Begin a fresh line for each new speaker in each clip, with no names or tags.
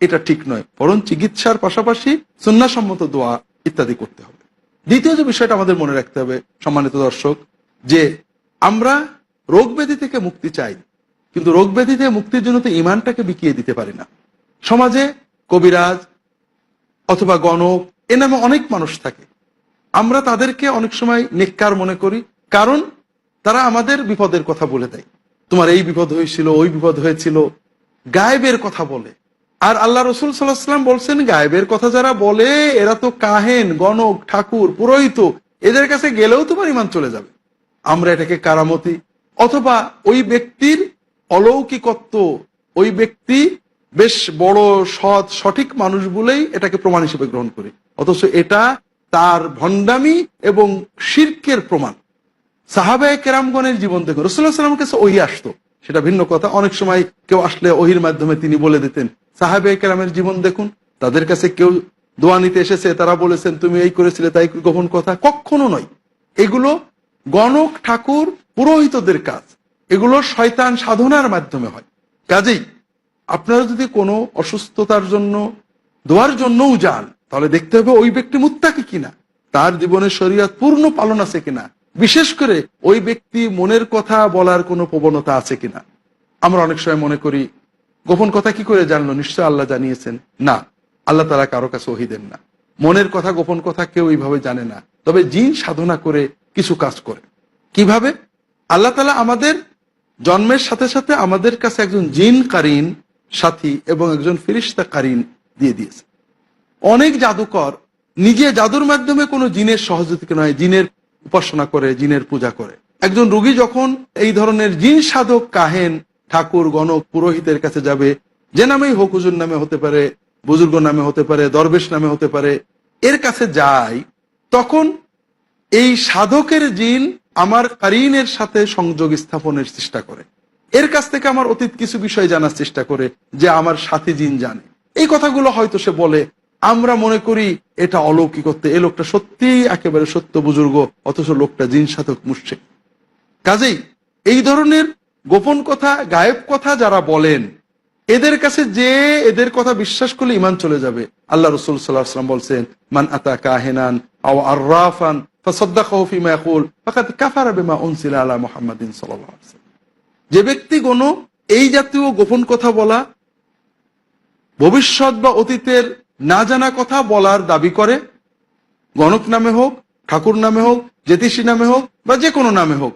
এটা ঠিক নয়। বরং চিকিৎসার পাশাপাশি সন্ন্যাসম্মত দোয়া ইত্যাদি করতে হবে। দ্বিতীয় যে বিষয়টা আমাদের মনে রাখতে হবে, সম্মানিত দর্শক, যে আমরা রোগ ব্যাধি থেকে মুক্তি চাই, কিন্তু রোগ ব্যাধি থেকে মুক্তির জন্য তো ইমানটাকে বিকিয়ে দিতে পারি না। সমাজে কবিরাজ অথবা গণক, এ নামে অনেক মানুষ থাকে। আমরা তাদেরকে অনেক সময় নেককার মনে করি, কারণ তারা আমাদের বিপদের কথা বলে দেয়। তোমার এই বিপদ হয়েছিল, ওই বিপদ হয়েছিল, গায়েবের কথা বলে। আর আল্লাহ রসুল সাল্লাহাম বলছেন, গায়েবের কথা যারা বলে, এরা তো কাহেন, গণক, ঠাকুর, পুরোহিত, এদের কাছে গেলেও তোমার ইমান চলে যাবে। আমরা এটাকে কারামতি, অথবা ওই ব্যক্তির অলৌকিকত্ব, ওই ব্যক্তি বেশ বড়, সৎ, সঠিক মানুষ বলেই এটাকে প্রমাণ হিসেবে গ্রহণ করি। অথচ এটা তার ভণ্ডামি এবং শির্কের প্রমাণ। সাহাবায় কেরামগণের জীবন দেখুন রসুল্লাহ সাল্লামের কাছে ওহি আসতো। সেটা ভিন্ন কথা। অনেক সময় কেউ আসলে ওহির মাধ্যমে তিনি বলে দিতেন সাহাবে কেরামের জীবন দেখুন, তাদের কাছে কেউ দোয়া নিতে এসেছে, তারা বলেছেন, তুমি এই করেছিলে তাই গোপন কথা কখনো নয়। এগুলো গণক ঠাকুর পুরোহিতদের কাজ। এগুলো শয়তান সাধনার মাধ্যমে হয়। কাজেই আপনারা যদি কোনো অসুস্থতার জন্য, দোয়ার জন্যও যান, তাহলে দেখতে হবে ওই ব্যক্তি মুত্তাকি কিনা, তার জীবনের শরীয়ত পূর্ণ পালন আছে কিনা। বিশেষ করে ওই ব্যক্তি মনের কথা বলার কোনো প্রবণতা আছে কিনা? আমরা অনেক সময় মনে করি, গোপন কথা কি করে জানলো? নিশ্চয় আল্লাহ জানিয়েছেন, না, আল্লাহ তারা কারও কাছে ওহি দেন না। মনের কথা, গোপন কথা কেউ এইভাবে জানে না। তবে জিন সাধনা করে কিছু কাজ করে। কীভাবে? আল্লাহ তালা আমাদের জন্মের সাথে সাথে আমাদের কাছে একজন জিন কারিন, সাথী এবং একজন ফিরিস্তা কারিন দিয়ে দিয়েছে। অনেক জাদুকর নিজে জাদুর মাধ্যমে কোনো জিনের সহযোগিতা নয়, জিনের উপাসনা করে, জিনের পূজা করে। একজন রোগী যখন এই ধরনের জিন সাধক কাহেন, ঠাকুর, গণক, পুরোহিতের কাছে যাবে, যে নামেই হোক হুজুর নামে হতে পারে, বুজুর্গ নামে হতে পারে, দরবেশ নামে হতে পারে, এর কাছে যায় তখন এই সাধকের জিন আমার কারিনের সাথে সংযোগ স্থাপনের চেষ্টা করে। এর কাছ থেকে আমার অতীত কিছু বিষয় জানার চেষ্টা করে, যে আমার সাথী জিন জানে। এই কথাগুলো হয়তো সে বলে আমরা মনে করি এটা অলৌকিকত্ব। এই লোকটা সত্যিই একেবারে সত্য বুজুর্গ, অথচ লোকটা জিন সাধক মুসছে কাজেই এই ধরনের গোপন কথা, গায়েব কথা যারা বলেন, এদের কাছে যে এদের কথা বিশ্বাস করলে ইমান চলে যাবে। আল্লাহ রসুল সাল্লাহাম বলছেন, মান আতা কাহেনান আও আর্রাফান যে ব্যক্তি কোনো এই জাতীয় গোপন কথা বলা, ভবিষ্যৎ বা অতীতের না জানা কথা বলার দাবি করে, গণক নামে হোক, ঠাকুর নামে হোক, জ্যোতিষী নামে হোক, বা যে কোনো নামে হোক,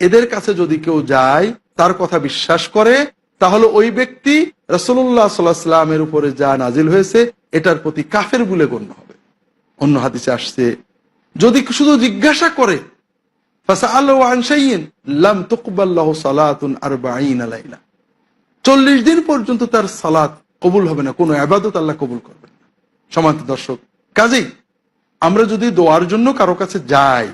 এদের কাছে যদি কেউ যায়, তার কথা বিশ্বাস করে, তাহলে ওই ব্যক্তি রসুল্লাহ সাল্লাহ সাল্লামের উপরে যা নাজিল হয়েছে, এটার প্রতি কাফের বলে গণ্য হবে। অন্য হাদিসে আসছে, যদি শুধু জিজ্ঞাসা করে চল্লিশ দিন পর্যন্ত তার সালাত কবুল হবে না, কোনো আবাদত আল্লাহ কবুল করবেন সমান্ত দর্শক, কাজেই আমরা যদি দোয়ার জন্য কারও কাছে যাই,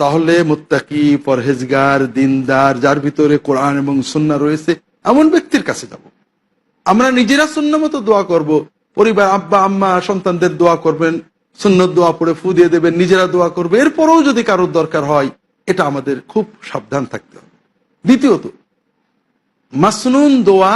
তাহলে মুত্তাকি, পরহেজগার, দিনদার, যার ভিতরে কোরআন এবং সুন্না রয়েছে, এমন ব্যক্তির কাছে যাব। আমরা নিজেরা সুন্না মতো দোয়া করব, পরিবার, আব্বা, আম্মা, সন্তানদের দোয়া করবেন সুন্নত দোয়া পড়ে ফু দিয়ে দেবেন, নিজেরা দোয়া করবে, এরপরেও যদি কারোর দরকার হয়, এটা আমাদের খুব সাবধান থাকতে হবে। দ্বিতীয়ত, মাসনুন দোয়া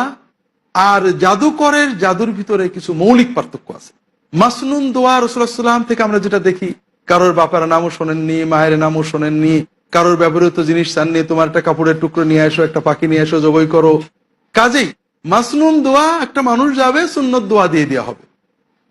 আর জাদুকরের জাদুর ভিতরে কিছু মৌলিক পার্থক্য আছে। মাসনুন দোয়া রসুল্লাহাম থেকে আমরা যেটা দেখি, কারোর বাপার নামও শোনেননি, মায়ের নামও শোনেননি, কারোর ব্যবহৃত জিনিস চাননি, তোমার একটা কাপড়ের টুকরো নিয়ে আসো একটা পাখি নিয়ে এসো, জবই করো। কাজেই মাসনুন দোয়া একটা মানুষ যাবে, সুন্নত দোয়া দিয়ে দেওয়া হবে।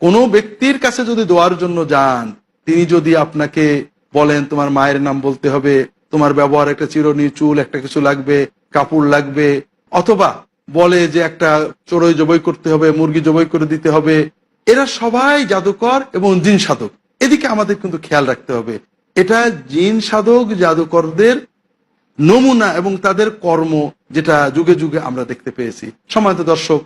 কোনো ব্যক্তির কাছে যদি দোয়ার জন্য যান, তিনি যদি আপনাকে বলেন, তোমার মায়ের নাম বলতে হবে, তোমার ব্যবহার একটা চিরনি, চুল একটা কিছু লাগবে, কাপড় লাগবে, অথবা বলে যে একটা চড়ই জবই করতে হবে, মুরগি জবই করে দিতে হবে এরা সবাই জাদুকর এবং জিন সাধক। এদিকে আমাদের কিন্তু খেয়াল রাখতে হবে। এটা জিন সাধক, জাদুকরদের নমুনা এবং তাদের কর্ম, যেটা যুগে যুগে আমরা দেখতে পেয়েছি। সমান্ত দর্শক